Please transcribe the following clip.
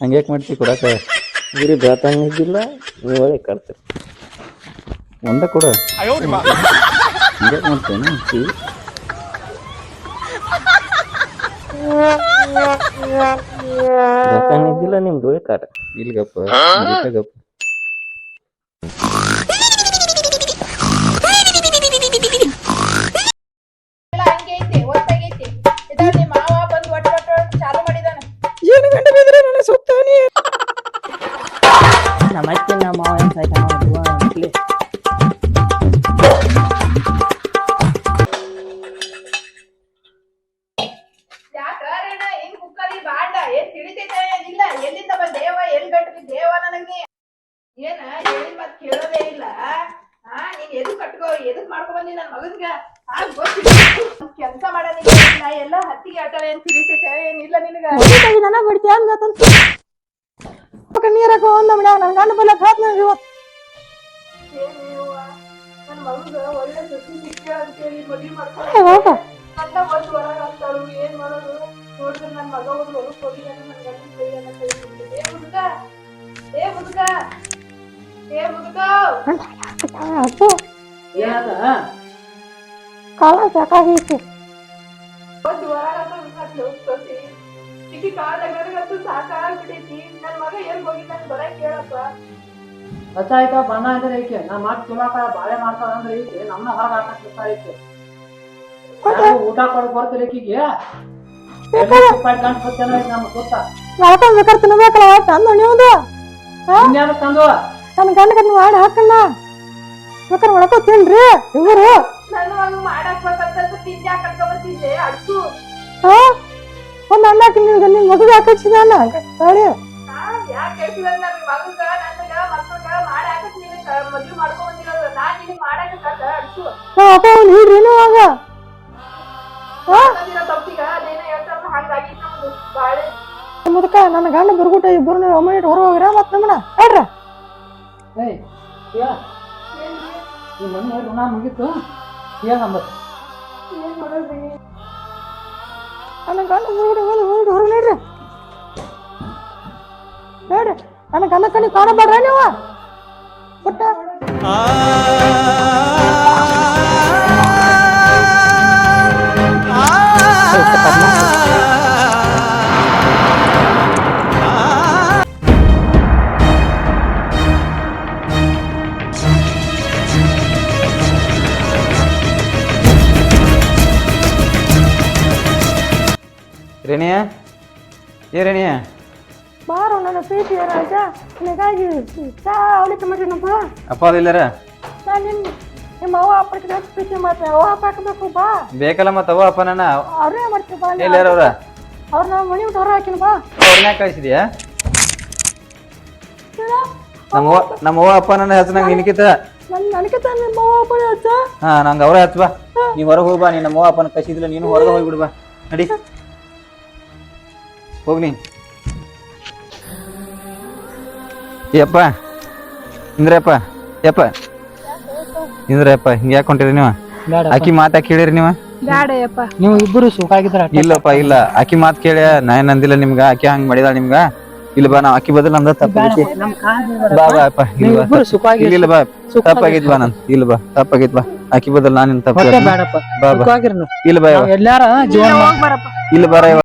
ಹಂಗ್ಯಾಕ್ ಮಾಡ್ತಿ ಕೊಡಾಕ ಗುರಿ ಬೇತಂಗಿಲ್ಲ ನೀವು ಒಳ್ಳೆ ಕರ್ತೀರಿ ಒಂದ ಕೊಡ. ಹಂಗ್ಯಾಕ್ ಮಾಡ್ತೇನೆ ಬೆಳತಂಗಿದ್ದಿಲ್ಲ ನಿಮ್ದು, ಒಳ್ಳೆ ಕಾಟ ಇಲ್ಗಪ್ಪ ಗಪ್ಪ ನನಗೆ ಏನ ಹೇಳಿನ ಮತ್ ಕೇಳೋದೇ ಇಲ್ಲ. ಹಾ ನೀನ್ ಎದಕ್ ಕಟ್ಕೋ ಎದಕ್ ಮಾಡ್ಕೊ ಬಂದಿ ನನ್ ಮಗನ್ಗ? ಆ ಗೊತ್ತಿಲ್ಲ. ಕೆಲ್ಸ ನಾ ಎಲ್ಲ ಹತ್ತಿಗೆ ಆಟ ಏನ್ ತಿಳಿತೈತೆ. ಏನಿಲ್ಲ ನಿನಗ? ಮುಗಿತಾಗಿ ನನ್ನ ಬಿಡ್ತಿ ಅಂದ ತಂತ ನೀರಕ್ಕ ಒಂದ ಗಂಡ ಬಲ್ಲ ಹಾತ್ ಇವತ್ತು? ನನ್ ಮಗಗ ಒಳ್ಳೆ ಸುದ್ದಿ ಸಿಕ್ಕ ಅಂತೇಳಿ ಮದ್ವಿ ಏ ಮಾಡ್ಕೊಂಡು ಹೋಗ. ಅಂತ ಒಂದ್ ಹೊರಗ್ ಹಾಕ್ತಾಳು. ಏನ್ ಮಾಡೋದು? ನೋಡಿದ್ರೆ ನನ್ ಮಗ ಒಂದು ಹೊರಗ್ ಹೋಗಿದ್ದಾನೆ ನನ್ ಗಂಡನ್ ಮುದುಕ ಏ ಮುದುಕ ಅಪ್ಪು ಕಾಲ ಸಾಕಾಗೈತಿ ಒಂದ್ ಹಾಕ್ಲು ಸೊಸಿ ಈಕಿ ಕಾಲಾಗಂತೂ ಸಾಕಾಗ್ಬಿಟ್ಟೈತಿ ನನ್ನ ಮಗ ಎಲ್ ಹೋಗಿದ್ದಾನೆ ಬರ ಕೇಳಪ್ಪ ಹಚ್ಚಾಯ್ತ ಬಣ್ಣ ಅಂದ್ರೆ ಈಕೆ. ನಾ ಮಾತು ಚುಲಾಕ ಬಾಳೆ ಮಾಡ್ತಾಳ ಅಂದ್ರೆ ಈಕೆ. ನಮ್ಮನ್ನ ಹೊರಗೆ ಹಾಕಕ್ ಈಕೆ. ಯಾರಿಗೂ ಊಟ ಕೊಡಕ್ ಬರ್ತಿಲ್ಲ ಈಕಿಗೆ? ಗಂಟು ನಮ್ಮ ಗೊತ್ತ? ನಡ್ಕೊಂಡ್ ಬೇಕಾದ್ರೆ ತಿನ್ಬೇಕಲ್ಲ ನೀವುದು? ಇನ್ಯಾರು ತಂದು ನನ್ನ ಗಂಡಗ ನೀವು ಮಾಡಿ ಹಾಕಣ್ಣ. ಬೇಕಾದ್ರೆ ಒಳಕೋ ತಿನ್ರಿ ಇವರು ಒಂದ್ ಅಣ್ಣ ಹಾಕಿ ನಿಮ್ಗೆ ನಿಮ್ ಮಗುಗೆ ಹಾಕಿಸಿದಾನ ತಾಳಿ? ಯಾಕೆ ಹೇಳ್ತಿಲ್ಲ ನನ್ ಮಗಗ ನನ್ನ ಗಂಡ ಬರ್ಗುಟ ಇಬ್ಬರು ಒಮ್ಮೆ ಹೊರ ಹೋಗ್ರ ಮತ್ತೆ ನಮ್ಮನ ಹೇಳ್ರ. ಏಯ್ ಈಗ ಈ ಮನೆ ಋಣ ಮುಗೀತು. ನನ್ನ ಗಂಡ ಬರ್ಗುಟ ಹೋಗಿ ಹೋಗಿ ಹೊರ ನೋಡ್ರಿ. ನೋಡ್ರಿ. ನನ್ನ ಗಂಡ ಕಣ್ಣಿ ಕಾಣಬೇಡ್ರ ನೀವು. ಪುಟ್ಟ. ರೇಣಿಯ? ಏ ರೇಣಿಯ? ಬಾರೋ ನನ್ನ ಪ್ರೀತಿಯ ರಾಜ. ನನಗಾಗಿ ಚಾ ಅವಳಿಕೆ ಮಾಡಿನಪ್ಪ ಅಪ್ಪ ಅದಿಲ್ಲರ ನಾನು ನಿಮ್ಮ ನಿಮ್ಮ ಅವ್ವ ಅಪ್ಪ ಪ್ರೀತಿ ಮಾಡ್ತೇನೆ ಅವ್ವ ಅಪ್ಪ ಹಾಕಬೇಕು ಬಾ. ಬೇಕಲ್ಲ ಮತ್ತೆ ಅವ್ವ ಅಪ್ಪ ನನ್ನ? ಅವ್ರೇ ಮಾಡ್ತೀವಿ ಬಾ. ಎಲ್ಲಾರ ಅವ್ರ? ಅವ್ರ ನಾವು ಮನೆ ಬಿಟ್ಟು ಹೊರ ಹಾಕಿನ ಬಾ. ಅವ್ರನ್ನ ಕಳಿಸಿದ್ಯಾ? ನಮ್ಮವ್ವ ನಮ್ಮವ್ವ ಅಪ್ಪ ನನ್ನ ಹೆಸರು ನಂಗೆ ನಿನಕಿತ ನನ್ನ ನನಗೆ ತಾನೆ ನಿಮ್ಮ ಅವ್ವ ಅಪ್ಪ ಹಚ್ಚ. ಹಾ ನಂಗೆ ಅವರೇ ಹಚ್ಚ ಬಾ. ನೀ ಹೊರಗೆ ಹೋಗ್ಬಾ ಬಾ. ನಮ್ಮ ಅವ್ವ ಅಪ್ಪನ ಕಳಿಸಿದಿಲ್ಲ ನೀನು ಹೊರಗೆ ಹೋಗ್ಬಿಡು ಬಾ. ನಡಿ. ಹೋಗ್ ನೀ ಯಪ್ಪ. ಇಂದ್ರಪ್ಪ ಯಪ್ಪ. ಇಂದ್ರಪ್ಪ ಹಿಂಗೆ ಯಾಕೆ ಹೊಂಟಿರಿ ನೀವು? ಆಕಿ ಮಾತಾ ಕೇಳಿರಿ ನೀವು? ನೀವು ಇಬ್ಬರು ಸುಖಾಗಿದ್ರ ಇಲ್ಲಪ್ಪ ಇಲ್ಲ. ಆಕಿ ಮಾತ್ ಕೇಳ ನಾ ಏನ್ ಅಂದಿಲ್ಲ ನಿಮ್ಗ ಆಕಿ ಹಂಗ್ ಮಾಡಿದ ನಿಮ್ಗ. ಇಲ್ಲ ಬಾ ನಾವ್ ಆಕಿ ಬದಲ್ ಅಂದ ತಪ್ಪಾಗೈತಿ ಬಾ. ಬಾ ಅಪ್ಪ ಇಲ್ಲ ಬಾ. ಇಲ್ಲ ಬಾ ತಪ್ಪಾಗೈತಿ ಬಾ ನನ್ ಇಲ್ಲ ಬಾ ತಪ್ಪಾಗೈತಿ ಬಾ. ಆಕಿ ಬದಲ್ ನಾನು ತಪ್ಪ ಬೇಡಪ್ಪ. ಬಾ ಬಾ. ಸುಖವಾಗಿರ್ ಇಲ್ಲ ಬಾ ಇಲ್ಲ ಬಾರ.